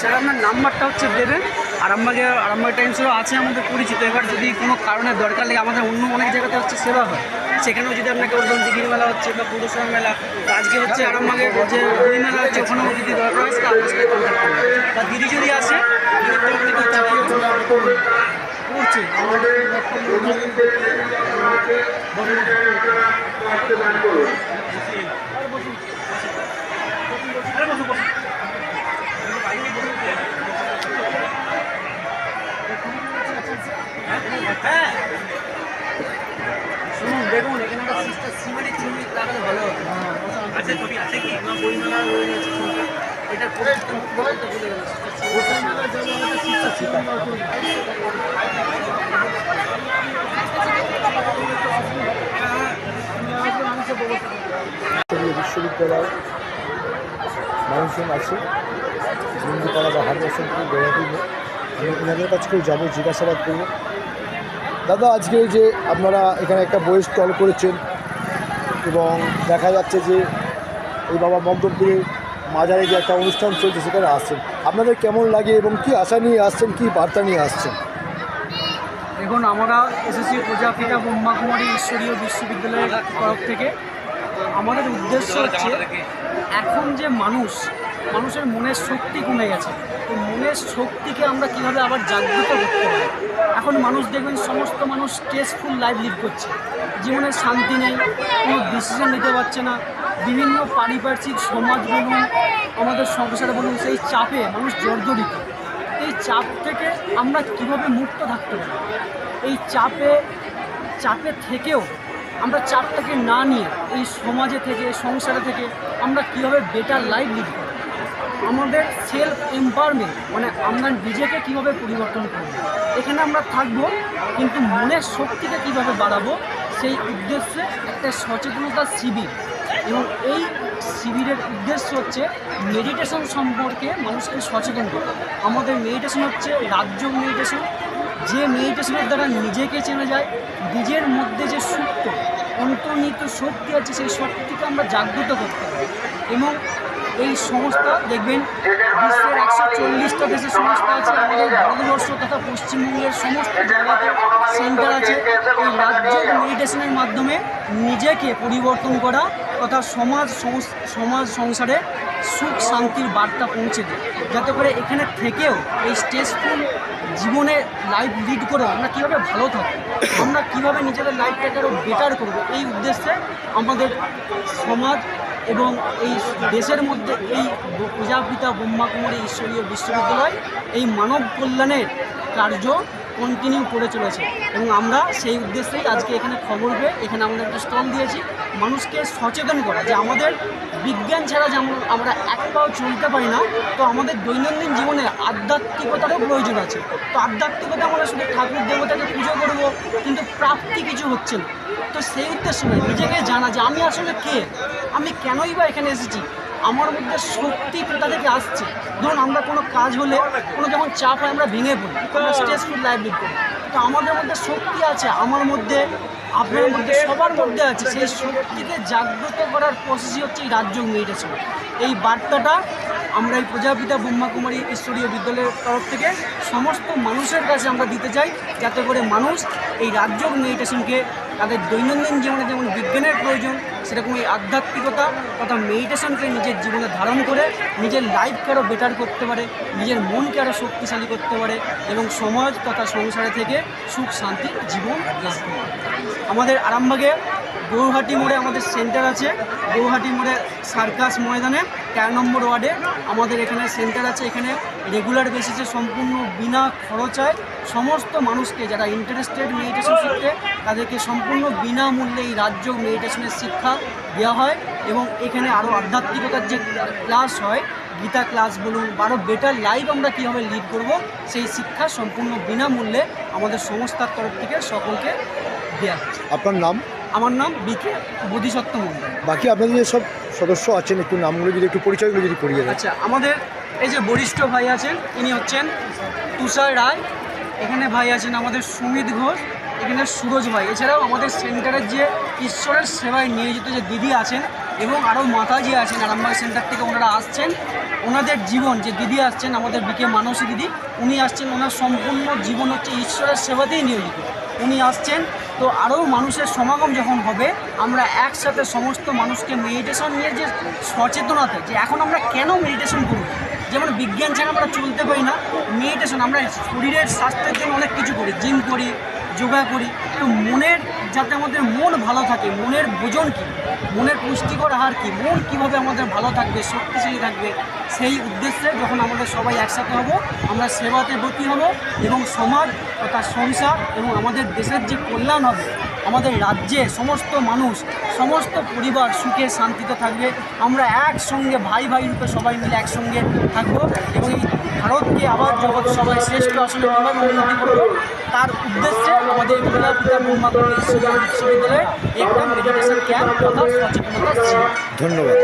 Sir, আপনার নাম্বারটা হচ্ছে দেবেন। আরামবাগে আরামবাগ টাইমসেরও আছে আমাদের পরিচিত। এবার যদি কোনো কারণে দরকার লাগে আমাদের অন্য অনেক জায়গাতে হচ্ছে সেবা হয়, সেখানেও যদি আপনাকে ওরকম দিঘির মেলা হচ্ছে বা পুরসভা মেলা আজকে হচ্ছে আরামবাগের যে বই মেলা হচ্ছে, ওখানেও যদি দরকার হয় আমার সাথে কন্ট্যাক্ট করবেন। বা দিদি যদি আসে হ্যাঁ শুনুন দেখুন এখানে একটা সিস্টার সিমেন্টের ছবি লাগালে ভালো হতো আছে ছবি আছে কি? বই এটা করে ভুলে গেল কেন্দ্রীয় বিশ্ববিদ্যালয় মানুষজন আছে। বন্ধুপাড়া বা হারবাসন থেকে বেড়াতে নিয়ে আমি ওনাদের কাছ থেকে যাব জিজ্ঞাসাবাদ করব। দাদা আজকে যে আপনারা এখানে একটা বইয়ের স্টল করেছেন এবং দেখা যাচ্ছে যে এই বাবা মন্তব্যের মাজারে যে একটা অনুষ্ঠান চলছে, সেখানে আসছেন। আপনাদের কেমন লাগে এবং কি আশা নিয়ে আসছেন, কি বার্তা নিয়ে আসছেন? দেখুন, আমরা এসএসসি প্রজাপিতা ব্রহ্মাকুমারী ঈশ্বরীয় বিশ্ববিদ্যালয়ের তরফ থেকে আমাদের উদ্দেশ্য হচ্ছে, এখন যে মানুষ, মানুষের মনের শক্তি কমে গেছে। তো মনের শক্তিকে আমরা কীভাবে আবার জাগ্রত করতে পারি? এখন মানুষ দেখবেন, সমস্ত মানুষ স্ট্রেসফুল লাইফ লিড করছে। জীবনে শান্তি নেই, কোনো ডিসিশন নিতে পারছে না। বিভিন্ন পারিপার্শ্বিক সমাজ বলুন, আমাদের সংসারে বলুন, সেই চাপে মানুষ জর্জরিত। এই চাপ থেকে আমরা কীভাবে মুক্ত থাকতে পারি? এই চাপে চাপে থেকেও আমরা চাপটাকে না নিয়ে এই সমাজে থেকে সংসারে থেকে আমরা কীভাবে বেটার লাইফ লিড করি আমাদের সেলফ এম্পাওয়ারমেন্ট মানে আমরা নিজেকে কীভাবে পরিবর্তন করব? এখানে আমরা থাকব, কিন্তু মনের শক্তিকে কীভাবে বাড়াবো? সেই উদ্দেশ্যে একটা সচেতনতা শিবির। এবং এই শিবিরের উদ্দেশ্য হচ্ছে মেডিটেশন সম্পর্কে মানুষকে সচেতন করা। আমাদের মেডিটেশন হচ্ছে রাজ্য মেডিটেশন যে মেডিটেশনের দ্বারা নিজেকে চেনা যায়, নিজের মধ্যে যে সুপ্ত, অন্তর্নিহিত শক্তি আছে, সেই শক্তিকে আমরা জাগ্রত করতে পারি। এবং এই সংস্থা, দেখবেন, বিশ্বের একশো চল্লিশটা দেশের সংস্থা আছে, আমাদের ভারতবর্ষ তথা পশ্চিমবঙ্গের সমস্ত জায়গাতে সেন্টার আছে। এই রাজ্য মেডিটেশনের মাধ্যমে নিজেকে পরিবর্তন করা তথা সমাজ সমাজ সংসারে সুখ শান্তির বার্তা পৌঁছে দেয় যাতে করে এখানে থেকেও এই স্ট্রেসফুল জীবনে লাইফ লিড করে আমরা কীভাবে ভালো থাকব, আমরা কীভাবে নিজেদের লাইফটাকে আরও বেটার করব, এই উদ্দেশ্যে আমাদের সমাজ এবং এই দেশের মধ্যে এই প্রজাপিতা ব্রহ্মাকুমারী ঈশ্বরীয় বিশ্ববিদ্যালয় এই মানব কল্যাণের কার্য কন্টিনিউ করে চলেছে। এবং আমরা সেই উদ্দেশ্যেই আজকে এখানে খবর পেয়ে এখানে আমাদের একটা স্টল দিয়েছি। মানুষকে সচেতন করা, যে আমাদের বিজ্ঞান ছাড়া যেমন আমরা এক পাও চলতে পারি না, তো আমাদের দৈনন্দিন জীবনে আধ্যাত্মিকতারও প্রয়োজন আছে। তো আধ্যাত্মিকতা আমরা শুধু ঠাকুর দেবতাকে পুজো করব, কিন্তু প্রাপ্তি কিছু হচ্ছে না। তো সেই উদ্দেশ্যে নিজেকে জানা যে আমি আসলে কে? আমি কেনই বা এখানে এসেছি? আমার মধ্যে শক্তি কোথা থেকে আসছে। ধরুন আমরা কোনো কাজ হলে কোনো যখন চাপ হয় আমরা ভেঙে পড়ি আমরা স্ট্রেসফুল লাইফ লিড করি। তো আমাদের মধ্যে শক্তি আছে আমার মধ্যে আপনার মধ্যে সবার মধ্যে আছে। সেই শক্তিকে জাগ্রত করার প্রসেসই হচ্ছে এই রাজ্য মেডিটেশন এই বার্তাটা আমরা এই প্রজাপিতা ব্রহ্মাকুমারী ঈশ্বরীয় বিদ্যালয়ের তরফ থেকে সমস্ত মানুষের কাছে আমরা দিতে চাই যাতে করে মানুষ এই রাজ্য মেডিটেশনকে তাদের দৈনন্দিন জীবনে যেমন বিজ্ঞানের প্রয়োজন সেরকম এই আধ্যাত্মিকতা তথা মেডিটেশনকে নিজের জীবনে ধারণ করে নিজের লাইফকে আরও বেটার করতে পারে, নিজের মনকে আরও শক্তিশালী করতে পারে এবং সমাজ তথা সংসারে থেকে সুখ, শান্তি, জীবন লাভ আমাদের আরামবাগে গৌহাটি মোড়ে আমাদের সেন্টার আছে। গৌহাটি মোড়ে সার্কাস ময়দানে তেরো নম্বর ওয়ার্ডে আমাদের এখানে সেন্টার আছে। এখানে রেগুলার বেসিসে সম্পূর্ণ বিনা খরচায় সমস্ত মানুষকে যারা ইন্টারেস্টেড মেডিটেশন শিখতে তাদেরকে সম্পূর্ণ বিনামূল্যে এই রাজ্য মেডিটেশনের শিক্ষা দেওয়া হয় এবং এখানে আরও আধ্যাত্মিকতার যে ক্লাস হয় গীতা ক্লাস বলুন বা আরও বেটার লাইফ আমরা কীভাবে লিড করব সেই শিক্ষা সম্পূর্ণ বিনামূল্যে আমাদের সংস্থার তরফ থেকে সকলকে দেওয়া আপনার নাম? আমার নাম বিকে বোধিসত্ত্ব মন্ডল বাকি আপনাদের সব সদস্য আছেন, একটু নামগুলো যদি, একটু পরিচয়গুলো যদি করিয়ে দেন। আচ্ছা আমাদের এই যে বরিষ্ঠ ভাই আছেন, ইনি হচ্ছেন তুষার রায়। এখানে ভাই আছেন আমাদের সুমিত ঘোষ, এখানে সুরজ ভাই। এছাড়াও আমাদের সেন্টারের যে ঈশ্বরের সেবায় নিয়োজিত যে দিদি আছেন এবং আরও মাতাজি আছেন, আরামবাগ সেন্টার থেকে ওনারা আসছেন। ওনাদের জীবন, যে দিদি আসছেন, আমাদের বিকে মানসী দিদি, উনি আসছেন, ওনার সম্পূর্ণ জীবন হচ্ছে ঈশ্বরের সেবাতেই নিয়োজিত। উনি আসছেন। তো আরও মানুষের সমাগম যখন হবে, আমরা একসাথে সমস্ত মানুষকে মেডিটেশন নিয়ে যে সচেতনতা, যে এখন আমরা কেন মেডিটেশন করব? যেমন বিজ্ঞান ছাড়া আমরা চলতে পারি না মেডিটেশন আমরা শরীরের স্বাস্থ্যের জন্য অনেক কিছু করি জিম করি, যোগা করি। তো মনের, যাতে আমাদের মন ভালো থাকে, মনের ভোজন কী? মনের পুষ্টিকর আহার কী? মন কীভাবে আমাদের ভালো থাকবে, শক্তিশালী থাকবে? সেই উদ্দেশ্যে যখন আমাদের সবাই একসাথে হব, আমরা সেবাতে ব্রতী হব এবং সমাজ তথা সংসার এবং আমাদের দেশের যে কল্যাণ হবে, আমাদের রাজ্যে সমস্ত মানুষ, সমস্ত পরিবার সুখে শান্তিতে থাকবে। আমরা একসঙ্গে ভাই ভাই রূপে সবাই মিলে একসঙ্গে থাকব এবং এই ভারতকে আবার জগৎ সবাই শ্রেষ্ঠ আসলে কীভাবে উন্নতি করব। তার উদ্দেশ্যে আমাদের বিশ্ববিদ্যালয়ে একটা মেডিটেশন ক্যাম্প তথা ধন্যবাদ